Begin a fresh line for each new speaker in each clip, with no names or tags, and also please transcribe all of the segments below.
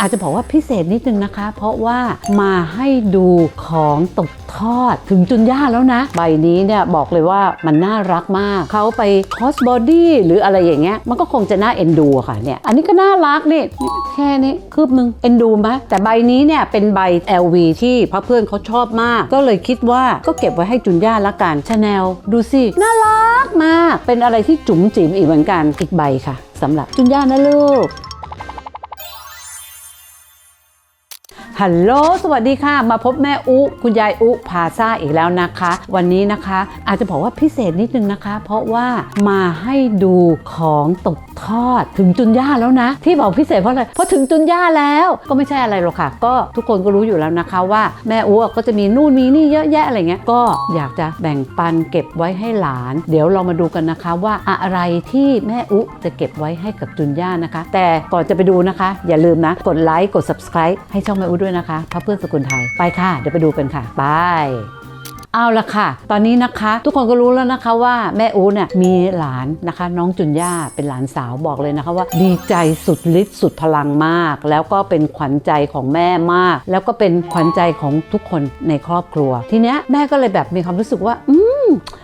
อาจจะบอกว่าพิเศษนิดนึงนะคะ เพราะว่ามาให้ดูของตกทอดถึงจุนย่าแล้วนะ ใบนี้เนี่ยบอกเลยว่ามันน่ารักมาก เขาไปคอสบอดี้หรืออะไรอย่างเงี้ยมันก็คงจะน่าเอ็นดูค่ะเนี่ยอันนี้ก็น่ารักนี่แค่นี้คืบนึงเอ็นดูไหมแต่ใบนี้เนี่ยเป็นใบ LV ที่พระเพื่อนเขาชอบมาก ก็เลยคิดว่าก็เก็บไว้ให้จุนย่าละกันชาแนลดูสิน่ารักมาก เป็นอะไรที่จุ๋มจิ๋มอีกเหมือนกันอีกใบค่ะสำหรับจุนย่านะลูก ฮัลโหล สวัสดีค่ะ มาพบแม่อุ คุณยายอุพาซาอีกแล้วนะคะ วันนี้นะคะอาจจะบอกว่าพิเศษนิดนึงนะคะ เพราะว่ามาให้ดูของตก ทอดถึงจุนย่าแล้วนะ ที่บอกพิเศษเพราะอะไรเพราะถึงจุนย่าแล้วก็ไม่ใช่อะไรหรอกค่ะ ก็ทุกคนก็รู้อยู่แล้วนะคะว่าแม่อุก็จะมีนู่นมีนี่เยอะแยะอะไรเงี้ยก็อยากจะแบ่งปันเก็บไว้ให้หลาน เดี๋ยวเรามาดูกันนะคะว่าอะไรที่แม่อุจะเก็บไว้ให้กับจุนย่านะคะ แต่ก่อนจะไปดูนะคะ อย่าลืมนะ กดไลค์กด subscribe ให้ช่องแม่อุด้วยนะคะพระเพื่อนสกุลไทยไปค่ะเดี๋ยวไปดูกันค่ะไป เอาละค่ะ ตอนนี้นะคะ ทุกคนก็รู้แล้วนะคะว่าแม่อูเนี่ยมีหลานนะคะ น้องจุนย่าเป็นหลานสาวบอกเลยนะคะว่า ดีใจสุดฤทธิ์สุดพลังมาก แล้วก็เป็นขวัญใจของแม่มาก แล้วก็เป็นขวัญใจของทุกคนในครอบครัว ทีเนี้ยแม่ก็เลยแบบมีความรู้สึกว่าอืม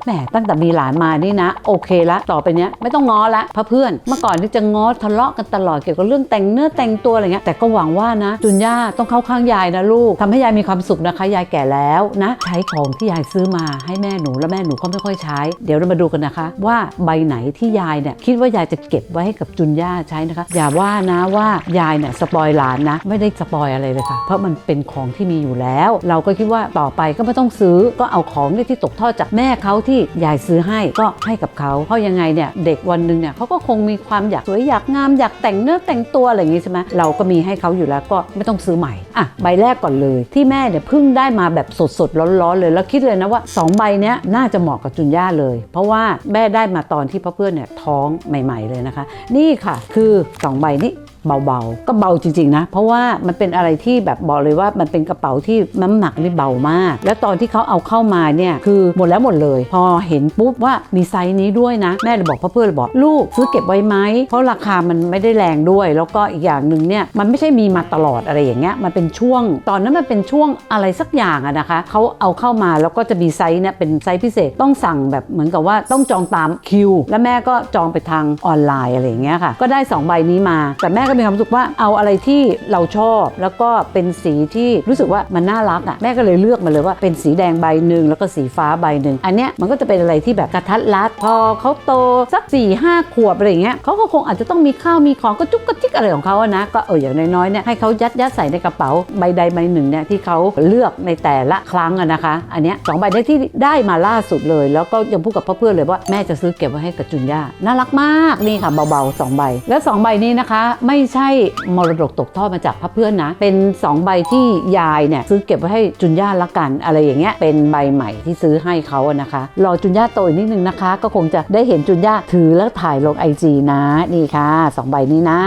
แหมตั้งแต่มีหลานมานี่นะ โอเคละต่อไปเนี้ยไม่ต้องง้อละพระเพื่อน เมื่อก่อนที่จะง้อทะเลาะกันตลอดเกี่ยวกับเรื่องแต่งเนื้อแต่งตัวอะไรเงี้ยแต่ก็หวังว่านะจุนย่าต้องเข้าข้างยายนะลูกทำให้ยายมีความสุขนะคะ ยายแก่แล้วนะ ใช้ของที่ยายซื้อมาให้แม่หนูแล้วแม่หนูก็ไม่ค่อยใช้ เดี๋ยวเรามาดูกันนะคะ ว่าใบไหนที่ยายเนี่ยคิดว่ายายจะเก็บไว้ให้กับจุนย่าใช้นะคะ อย่าว่านะว่ายายเนี่ยสปอยหลานนะ ไม่ได้สปอยอะไรเลยค่ะ เพราะมันเป็นของที่มีอยู่แล้ว เราก็คิดว่าต่อไปก็ไม่ต้องซื้อก็เอาของที่ตกทอดจากแม่เขาที่ยายซื้อให้ก็ให้กับเขา เพราะยังไงเนี่ยเด็กวันหนึ่งเนี่ยเขาก็คงมีความอยากสวยอยากงามอยากแต่งเนื้อแต่งตัวอะไรอย่างงี้ใช่ไหมเราก็มีให้เขาอยู่แล้วก็ไม่ต้องซื้อใหม่อะใบแรกก่อนเลยที่แม่เนี่ยเพิ่งได้มาแบบสดๆร้อนๆเลยแล้วคิดเลยนะว่าสองใบเนี้ยน่าจะเหมาะกับจุนย่าเลย เพราะว่าแม่ได้มาตอนที่พ่อเพื่อนเนี่ยท้องใหม่ ๆเลยนะคะ นี่ค่ะคือสองใบนี้ เบาๆ ก็เบาจริงๆนะ เพราะว่ามันเป็นอะไรที่แบบบอกเลยว่ามันเป็นกระเป๋าที่น้ำหนักนี่เบามาก แล้วตอนที่เขาเอาเข้ามาเนี่ยคือหมดแล้วหมดเลย พอเห็นปุ๊บว่ามีไซส์นี้ด้วยนะ แม่เลยบอกพ่อเพื่อนเลยบอกลูกซื้อเก็บไว้ไหมเพราะราคามันไม่ได้แรงด้วย แล้วก็อีกอย่างหนึ่งเนี่ยมันไม่ใช่มีมาตลอดอะไรอย่างเงี้ยมันเป็นช่วง ตอนนั้นมันเป็นช่วงอะไรสักอย่างอะนะคะเขาเอาเข้ามาแล้วก็จะมีไซส์เนี่ยเป็นไซส์พิเศษต้องสั่งแบบเหมือนกับว่าต้องจองตามคิว แล้วแม่ก็จองไปทางออนไลน์อะไรอย่างเงี้ยค่ะ ก็ได้สองใบนี้มา แต่แม่ก็มีความรู้สึกว่าเอาอะไรที่เราชอบ แล้วก็เป็นสีที่รู้สึกว่ามันน่ารักอะแม่ก็เลยเลือกมาเลยว่าเป็นสีแดงใบหนึ่งแล้วก็สีฟ้าใบหนึ่งอันเนี้ยมันก็จะเป็นอะไรที่แบบกระทัดรัดพอเขาโตสัก4ี่ห้าขวบอะไรอย่างเงี้ยเขาก็คงอาจจะต้องมีข้าวมีของกระจุกกระจิกอะไรของเขาอะนะก็เอออย่างน้อยๆเนี่ยให้เขายัดยัดใส่ในกระเป๋าใบใดใบหนึ่งเนี่ยที่เขาเลือกในแต่ละครั้งอะนะคะ อันเนี้ยสองใบได้ที่ได้มาล่าสุดเลย แล้วก็ยังพูดกับพ่อเพื่อนเลยว่าแม่จะซื้อเก็บไว้ให้กับจุนย่าน่ารักมากนี่ค่ะเบาๆสองใบ แล้วสองใบนี้นะคะ ไม่ใช่มรดกตกทอดมาจากพ่อเพื่อนนะ เป็นสองใบที่ยายเนี่ยซื้อเก็บไว้ให้จุนย่าละกันอะไรอย่างเงี้ยเป็นใบใหม่ที่ซื้อให้เขาอะนะคะ รอจุนย่าโตอีกนิดนึงนะคะ ก็คงจะได้เห็นจุนย่าถือแล้วถ่ายลงไอจีนะนี่ค่ะสองใบนี้นะ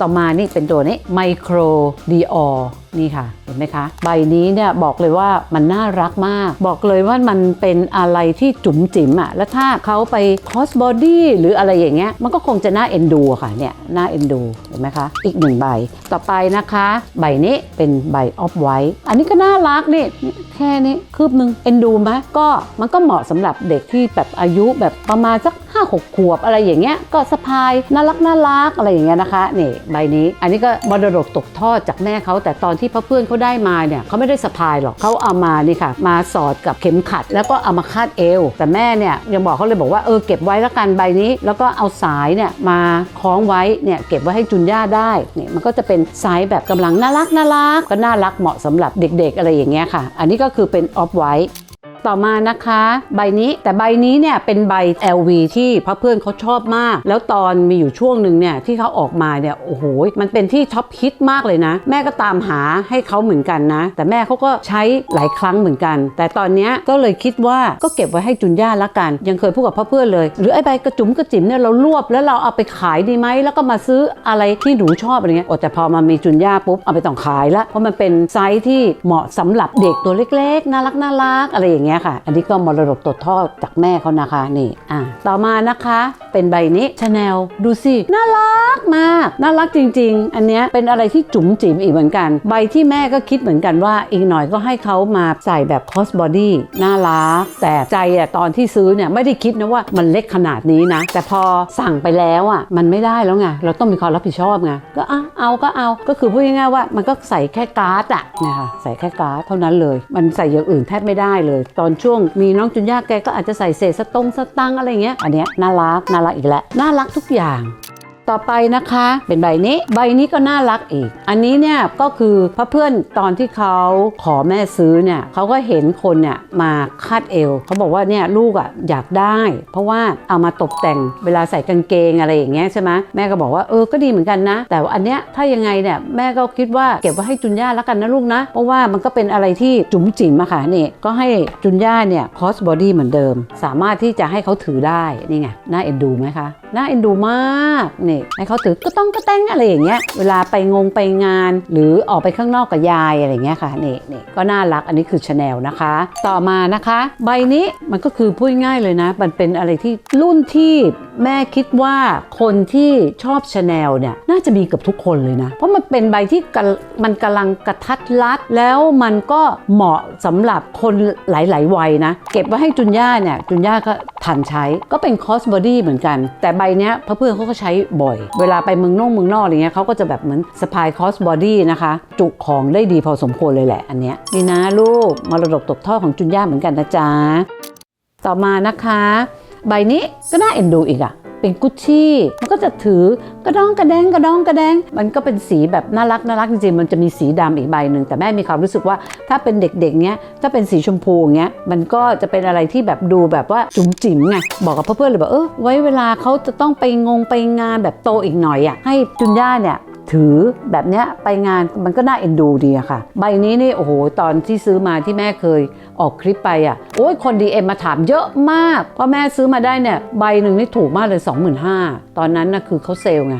ต่อมานี่เป็นตัวนี้ไมโครดีออนี่ค่ะ เห็นไหมคะ ใบนี้เนี่ยบอกเลยว่ามันน่ารักมาก บอกเลยว่ามันเป็นอะไรที่จุ๋มจิ๋มอะแล้วถ้าเขาไปคอสบอดี้หรืออะไรอย่างเงี้ยมันก็คงจะน่าเอ็นดูค่ะเนี่ยน่าเอ็นดูเห็นไหมคะ อีกหนึ่งใบ ต่อไปนะคะ ใบนี้เป็นใบออฟไวท์อันนี้ก็น่ารักนี่แค่นี้คืบหนึ่งเอ็นดูไหมก็มันก็เหมาะสำหรับเด็กที่แบบอายุแบบประมาณสัก 5 6ขวบอะไรอย่างเงี้ยก็สะพายน่ารักน่ารักอะไรอย่างเงี้ยนะคะนี่ใบนี้ อันนี้ก็มรดกตกทอดจากแม่เขาแต่ตอนที่พ่อเพื่อนเขาได้มาเนี่ยเขาไม่ได้สะพายหรอกเขาเอามานี่ค่ะ มาสอดกับเข็มขัด แล้วก็เอามาคาดเอว แต่แม่เนี่ยยังบอกเขาเลยบอกว่าเออเก็บไว้แล้วกันใบนี้ แล้วก็เอาสายเนี่ยมาคล้องไว้เนี่ยเก็บไว้ให้จุนย่าได้เนี่ยมันก็จะเป็นสายแบบกำลังน่ารักน่ารักก็น่ารักเหมาะสำหรับเด็กๆ อะไรอย่างเงี้ยค่ะ อันนี้ก็คือเป็นออฟไวท์ ต่อมานะคะ ใบนี้แต่ใบนี้เนี่ยเป็นใบ LV ที่พระเพื่อนเขาชอบมาก แล้วตอนมีอยู่ช่วงหนึ่งเนี่ยที่เขาออกมาเนี่ยโอ้โหมันเป็นที่ท็อปฮิตมากเลยนะ แม่ก็ตามหาให้เขาเหมือนกันนะ แต่แม่เขาก็ใช้หลายครั้งเหมือนกัน แต่ตอนนี้ก็เลยคิดว่าก็เก็บไว้ให้จุนย่าละกัน ยังเคยพูดกับพ่อเพื่อนเลย หรือไอ้ใบกระจุ๋มกระจิ๋มเนี่ยเรารวบแล้วเราเอาไปขายดีไหมแล้วก็มาซื้ออะไรที่หนูชอบอะไรเงี้ยโอ้แต่พอมามีจุนย่าปุ๊บเอาไปต้องขายละเพราะมันเป็นไซส์ที่เหมาะสำหรับเด็กตัวเล็กๆน่ารักน่ารักอะไรอย่างเงี้ยี้ยค่ะ อันนี้ก็มรดกตกทอดจากแม่เขานะคะนี่อะต่อมานะคะเป็นใบนี้ชาแนลดูสิน่ารักมากน่ารักจริง ๆ อันเนี้ยเป็นอะไรที่จุ๋มจิ๋มอีกเหมือนกัน ใบที่แม่ก็คิดเหมือนกันว่าอีกหน่อยก็ให้เขามาใส่แบบคอสบอดี้น่ารัก แต่ใจอะตอนที่ซื้อเนี่ยไม่ได้คิดนะว่ามันเล็กขนาดนี้นะ แต่พอสั่งไปแล้วอะมันไม่ได้แล้วไงเราต้องมีความรับผิดชอบไงก็อะเอาก็เอาก็คือพูดง่ายๆว่ามันก็ใส่แค่การ์ดอะเนี่ยค่ะใส่แค่การ์ดเท่านั้นเลย มันใส่อย่างอื่นแทบไม่ได้เลยตอนช่วง มีน้องจุนย่าแกก็อาจจะใส่เศษสตงสตังอะไรเงี้ยอันเนี้ยน่ารักน่ารักอีกแล้วน่ารักทุกอย่าง ต่อไปนะคะ เป็นใบนี้ ใบนี้ก็น่ารักอีก อันนี้เนี่ยก็คือพระเพื่อนตอนที่เขาขอแม่ซื้อเนี่ยเขาก็เห็นคนเนี่ยมาคาดเอวเขาบอกว่าเนี่ยลูกอะอยากได้ เพราะว่าเอามาตกแต่งเวลาใส่กางเกงอะไรอย่างเงี้ยใช่ไหมแม่ก็บอกว่าเออก็ดีเหมือนกันนะ แต่ว่าอันเนี้ยถ้ายังไงเนี่ยแม่ก็คิดว่าเก็บไว้ให้จุนย่าแล้วกันนะลูกนะ เพราะว่ามันก็เป็นอะไรที่จุ๋มจิ๋มอะค่ะนี่ก็ให้จุนย่าเนี่ยคอสบอดี้เหมือนเดิม สามารถที่จะให้เขาถือได้นี่ไงน่าเอ็นดูไหมคะ น่าเอ็นดูมากนี่ให้เขาถือก็ต้องก็แต่งอะไรอย่างเงี้ยเวลาไปงงไปงาน หรือออกไปข้างนอกกับยายอะไรเงี้ยค่ะนี่นี่ก็น่ารักอันนี้คือชาแนลนะคะ ต่อมานะคะ ใบนี้มันก็คือพูดง่ายเลยนะ มันเป็นอะไรที่รุ่นที่แม่คิดว่าคนที่ชอบชาแนลเนี่ยน่าจะมีเกับทุกคนเลยนะ เพราะมันเป็นใบที่มันกำลังกระทัดรัด แล้วมันก็เหมาะสำหรับคนหลาย ๆ วัยนะ เก็บไว้ให้จุนย่าเนี่ยจุนย่าก็ทันใช้ก็เป็นคอสบอดี้เหมือนกัน แต่ใบเนี้ยพระเพื่อนเขาก็ใช้บ่อย เวลาไปเมืองนอกเมืองนอกอะไรเงี้ยเขาก็จะแบบเหมือนสปายคอสบอดี้นะคะ จุของได้ดีพอสมควรเลยแหละอันเนี้ยนี่นะลูกมรดกตกทอดของจุนย่าเหมือนกันนะจ๊ะต่อมานะคะ ใบนี้ก็น่าเอ็นดูอีกอะ เป็นกุชชี่มันก็จะถือกระดองกระแดงกระดองกระแดง มันก็เป็นสีแบบน่ารักน่ารักจริงๆมันจะมีสีดำอีกใบหนึ่งแต่แม่มีความรู้สึกว่าถ้าเป็นเด็กๆเนี้ยถ้าเป็นสีชมพูอย่างเงี้ยมันก็จะเป็นอะไรที่แบบดูแบบว่าจุ๋มจิ๋มไงบอกกับเพื่อนๆเลยบอกเออไว้เวลาเขาจะต้องไปงงไปงานแบบโตอีกหน่อยอะให้จุนย่าเนี่ย ถือแบบเนี้ยไปงานมันก็น่าเอ็นดูดีอะค่ะ ใบนี้นี่โอ้โหตอนที่ซื้อมาที่แม่เคยออกคลิปไปอะโอ้ยคนดีเอ็มมาถามเยอะมากเพราะแม่ซื้อมาได้เนี่ยใบหนึ่งนี่ถูกมากเลย 25,000 ตอนนั้นนะคือเขาเซลล์ไง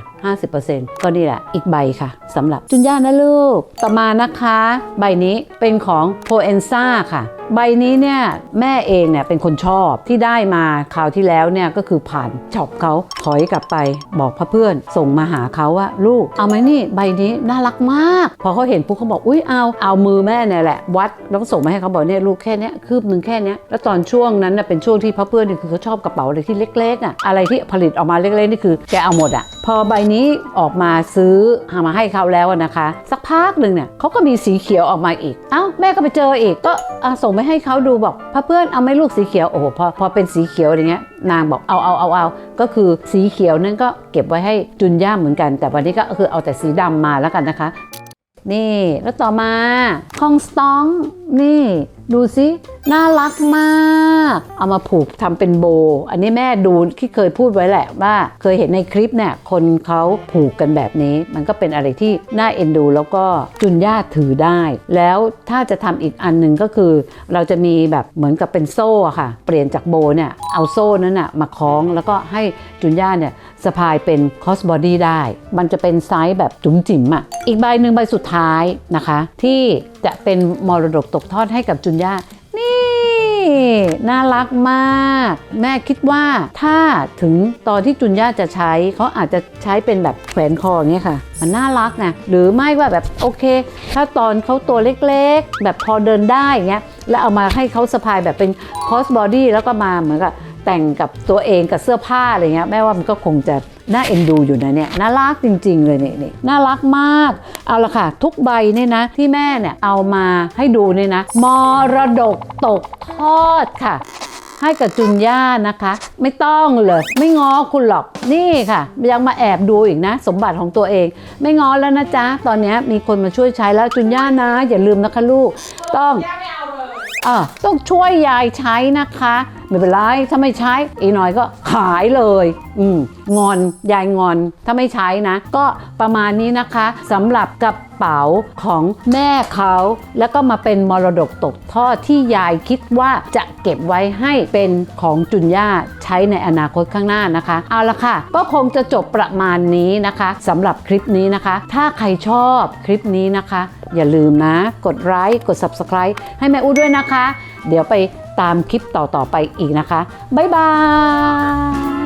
50%ก็นี่แหละ อีกใบค่ะสำหรับจุนย่านะลูก ต่อมานะคะ ใบนี้เป็นของ p o e n z a ค่ะ ใบนี้เนี่ย แม่เองเนี่ยเป็นคนชอบที่ได้มาคราวที่แล้วเนี่ย ก็คือผ่านช็อปเขาถอยกลับไปบอกพเพื่อน ส่งมาหาเขาว่า ลูก เอาไหมนี่ใบนี้น่ารักมาก พอเขาเห็นปุ๊บเขาบอกอุ้ยเอาเอามือแม่เนี่ยแหละ วัดแล้วก็ส่งมาให้เขาบอกเนี่ยลูกแค่นี้คืบหนึ่งแค่นี้แล้วตอนช่วงนั้นน่ะเป็นช่วงที่พเพื่อนเนี่ยคือเขาชอบกระเป๋าอะไรที่เล็กๆอะอะไรที่ผลิตออกมาเล็กๆนี่คือแกเอาหมดอะพอใบนี้ออกมาซื้อหามาให้เขาแล้วนะคะ สักพักหนึ่งเนี่ยเขาก็มีสีเขียวออกมาอีกเอ้าแม่ก็ไปเจออีกก็ส่งไปให้เขาดูบอกพเพื่อนเอาไหม่ลูกสีเขียวโอ้โหพอพอเป็นสีเขียวอย่างเงี้ยนางบอกเอาเอาเอาเอาก็คือสีเขียวนั่นก็เก็บไว้ให้จุนย่าเหมือนกัน แต่วันนี้ก็คือเอาแต่สีดำมาแล้วกันนะคะ นี่ แล้วต่อมาคองสตอง นี่ ดูสิน่ารักมาก เอามาผูกทำเป็นโบ อันนี้แม่ดูที่เคยพูดไว้แหละว่าเคยเห็นในคลิปเนี่ยคนเขาผูกกันแบบนี้ มันก็เป็นอะไรที่น่าเอ็นดู แล้วก็จุนย่าถือได้ แล้วถ้าจะทำอีกอันหนึ่งก็คือ เราจะมีแบบเหมือนกับเป็นโซ่อะค่ะ เปลี่ยนจากโบเนี่ยเอาโซ่นั้นอะมาคล้องแล้วก็ให้จุนย่าเนี่ย สะพายเป็นคอสบอดี้ได้ มันจะเป็นไซส์แบบจุ๋มจิ๋มอะอีกใบหนึ่งใบสุดท้ายนะคะ ที่จะเป็นมรดกตกทอดให้กับจุนย่า นี่ น่ารักมาก แม่คิดว่าถ้าถึงตอนที่จุนย่าจะใช้ เขาอาจจะใช้เป็นแบบแขวนคออย่างเงี้ยค่ะ มันน่ารักนะหรือไม่ว่าแบบโอเค ถ้าตอนเขาตัวเล็กๆ แบบพอเดินได้อย่างเงี้ยแล้วเอามาให้เขาสะพายแบบเป็นคอสบอดี้แล้วก็มาเหมือนกับ แต่งกับตัวเองกับเสื้อผ้าอะไรเงี้ยแม่ว่ามันก็คงจะน่าเอ็นดูอยู่นะเนี่ยน่ารักจริง ๆ เลยเนี่ยนี่น่ารักมาก เอาละค่ะ ทุกใบเนี่ยนะ ที่แม่เนี่ยเอามาให้ดูเนี่ยนะมรดกตกทอดค่ะ ให้กับจุนย่านะคะ ไม่ต้องเลย ไม่ง้อคุณหรอกนี่ค่ะ ยังมาแอบดูอีกนะ สมบัติของตัวเอง ไม่ง้อแล้วนะจ๊ะ ตอนนี้มีคนมาช่วยใช้แล้วจุนย่านะ อย่าลืมนะคะลูก ต้อง
ย่าไม่เอาเลย
อะต้องช่วยยายใช้นะคะ ไม่เป็นไรถ้าไม่ใช้อีกหน่อยก็ขายเลย อืมงอนยายงอนถ้าไม่ใช้นะ ก็ประมาณนี้นะคะสำหรับกระเป๋าของแม่เขาแล้วก็มาเป็นมรดกตกทอดที่ยายคิดว่าจะเก็บไว้ให้เป็นของจุนย่าใช้ในอนาคตข้างหน้านะคะ เอาละค่ะ ก็คงจะจบประมาณนี้นะคะสำหรับคลิปนี้นะคะ ถ้าใครชอบคลิปนี้นะคะ อย่าลืมนะ กดไลค์กด subscribe ให้แม่อู้ด้วยนะคะ เดี๋ยวไป ตามคลิปต่อๆไปอีกนะคะ บ๊ายบาย